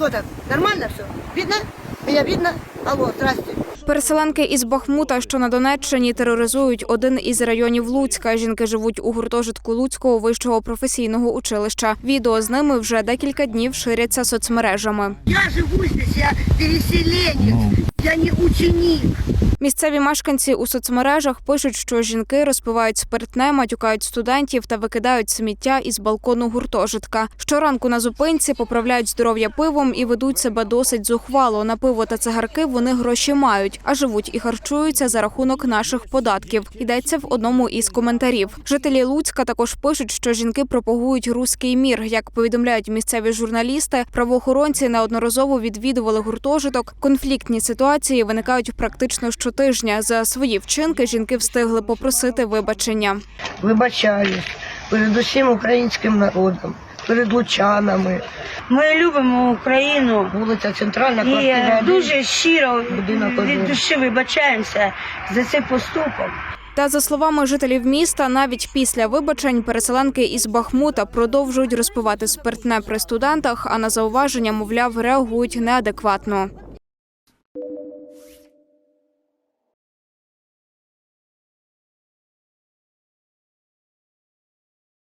Что так? Нормально все? Видно? Меня видно? Алло, здрасте. Переселенки із Бахмута, що на Донеччині, тероризують один із районів Луцька. Жінки живуть у гуртожитку Луцького вищого професійного училища. Відео з ними вже декілька днів ширяться соцмережами. Я живу здесь, я переселенець, Я не ученик. Місцеві мешканці у соцмережах пишуть, що жінки розпивають спиртне, матюкають студентів та викидають сміття із балкону гуртожитка. Щоранку на зупинці поправляють здоров'я пивом і ведуть себе досить зухвало. На пиво та цигарки вони гроші мають, а живуть і харчуються за рахунок наших податків. Йдеться в одному із коментарів. Жителі Луцька також пишуть, що жінки пропагують руський мір. Як повідомляють місцеві журналісти, правоохоронці неодноразово відвідували гуртожиток. Конфліктні ситуації виникають практично щотижня. За свої вчинки жінки встигли попросити вибачення. Вибачаюсь перед усім українським народом, перед лучанами. Ми любимо Україну Вулиця Центральна, і квартира. один. дуже щиро Будинок від душі вибачаємося за цей поступок. Та за словами жителів міста, навіть після вибачень переселенки із Бахмута продовжують розпивати спиртне при студентах, а на зауваження, мовляв, реагують неадекватно.